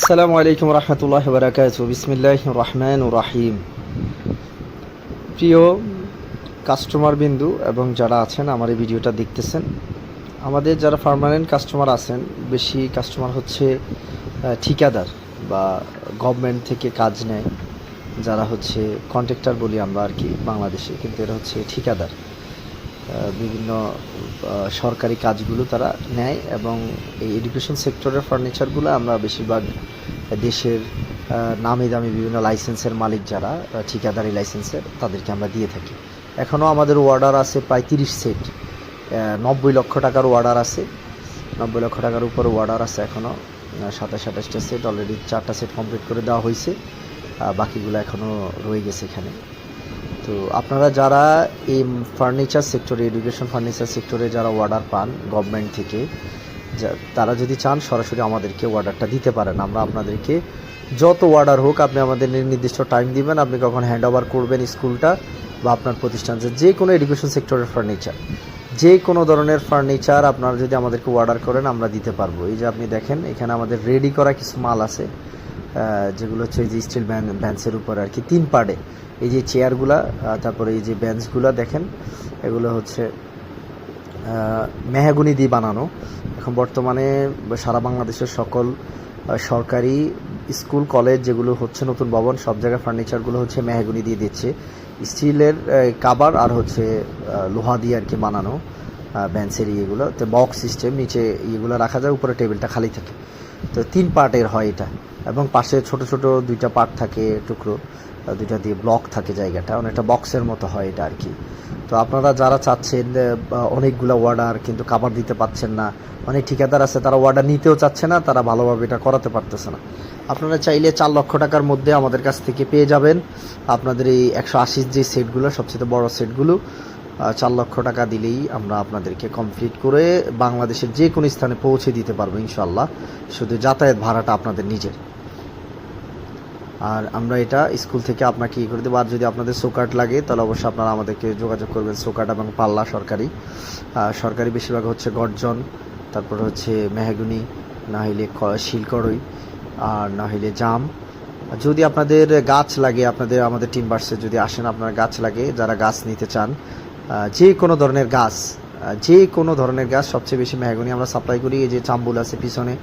আসসালামু আলাইকুম রহমতুল্লাহ বারাকাত বিসমিল্লাহ রহমান রাহিম। প্রিয় কাস্টমার বিন্দু এবং যারা আছেন আমার এই ভিডিওটা দেখতেছেন, আমাদের যারা পার্মানেন্ট কাস্টমার আছেন, বেশি কাস্টমার হচ্ছে ঠিকাদার বা গভর্নমেন্ট থেকে কাজ নেয়, যারা হচ্ছে কন্ট্রাক্টর বলি আমরা আর কি বাংলাদেশে, কিন্তু এরা হচ্ছে ঠিকাদার। বিভিন্ন সরকারি কাজগুলো তারা নেয় এবং এই এডুকেশন সেক্টরের ফার্নিচারগুলো আমরা বেশিরভাগ দেশের নামি দামি বিভিন্ন লাইসেন্সের মালিক যারা ঠিকাদারি লাইসেন্সের তাদেরকে আমরা দিয়ে থাকি। এখনও আমাদের অর্ডার আছে প্রায় তিরিশ সেট নব্বই লক্ষ টাকার অর্ডার আছে। নব্বই লক্ষ টাকার উপর অর্ডার আছে এখনও সাতাশ আঠাশটা সেট অলরেডি চারটা সেট কমপ্লিট করে দেওয়া হয়েছে। বাকিগুলো এখনও রয়ে গেছে এখানে। তো আপনারা যারা এই ফার্নিচার সেক্টরে এডুকেশন ফার্নিচার সেক্টরে যারা অর্ডার পান গভর্নমেন্ট থেকে তারা যদি চান সরাসরি আমাদেরকে অর্ডারটা দিতে পারেন। আমরা আপনাদেরকে যত অর্ডার হোক আপনি আমাদের নির্দিষ্ট টাইম দিবেন। আপনি কখন হ্যান্ড ওভার করবেন স্কুলটা বা আপনার প্রতিষ্ঠান যে কোনো এডুকেশন সেক্টরের ফার্নিচার যে কোনো ধরনের ফার্নিচার আপনারা যদি আমাদেরকে অর্ডার করেন, আমরা দিতে পারব। এই যে আপনি দেখেন, এখানে আমাদের রেডি করা কিছু মাল আছে। যেগুলো হচ্ছে যে স্টিল ব্যান ব্যান্সের উপর আর কি, তিন পার্টে এই যে চেয়ারগুলা তারপরে এই যে বেঞ্চগুলা দেখেন, এগুলো হচ্ছে মেহাগুনি দিয়ে বানানো। এখন বর্তমানে সারা বাংলাদেশের সকল সরকারি স্কুল, কলেজ যেগুলো হচ্ছে নতুন ভবন, সব জায়গায় ফার্নিচারগুলো হচ্ছে মেহাগুনি দিয়ে দিচ্ছে। স্টিলের কাবার আর হচ্ছে লোহা দিয়ে আর কি বানানো। বেঞ্চের ইয়েগুলো তো বক্স সিস্টেম নিচে ইয়েগুলো রাখা যায়, উপরে টেবিলটা খালি থাকে। তো তিন পার্টের হয় এটা। এবং পাশে ছোট ছোট দুইটা পার্ট থাকে, টুকরো দুইটা দিয়ে ব্লক থাকে জায়গাটা। অনেকটা বক্সের মতো হয় এটা আর কি। তো আপনারা যারা চাচ্ছেন অনেকগুলো অর্ডার কিন্তু কাবার দিতে পারছেন না, অনেক ঠিকাদার আছে, তারা অর্ডার নিতেও চাচ্ছে না, তারা ভালোভাবে এটা করাতে পারতেছে না। আপনারা চাইলে চার লক্ষ টাকার মধ্যে আমাদের কাছ থেকে পেয়ে যাবেন। আপনাদের এই একশো আশির যে সেটগুলো সবচেয়ে বড় সেটগুলো চার লক্ষ টাকা দিলেই আমরা আপনাদেরকে কমপ্লিট করে বাংলাদেশের যে কোনো স্থানে পৌঁছে দিতে পারব ইনশাল্লাহ শুধু যাতায়াত ভাড়াটা আপনাদের নিজের। আর আমরা এটা স্কুল থেকে আপনাকে ই করে দেবো। আর যদি আপনাদের সোকাট লাগে, তাহলে অবশ্যই আপনারা আমাদেরকে যোগাযোগ করবেন সোকাট এবং পাল্লা সরকারি। সরকারি বেশিরভাগ হচ্ছে গর্জন, তারপর হচ্ছে মেহাগুনি, না হইলে শিলকড়ই, আর না হইলে জাম। যদি আপনাদের গাছ লাগে, আপনাদের, আমাদের টিম্বার্সে যদি আসেন, আপনার গাছ লাগে, যারা গাছ নিতে চান যে কোনো ধরনের গাছ যে কোনো ধরনের গাছ সবচেয়ে বেশি মেহাগুনি আমরা সাপ্লাই করি, এই যে চাম্বুল আছে পিছনে।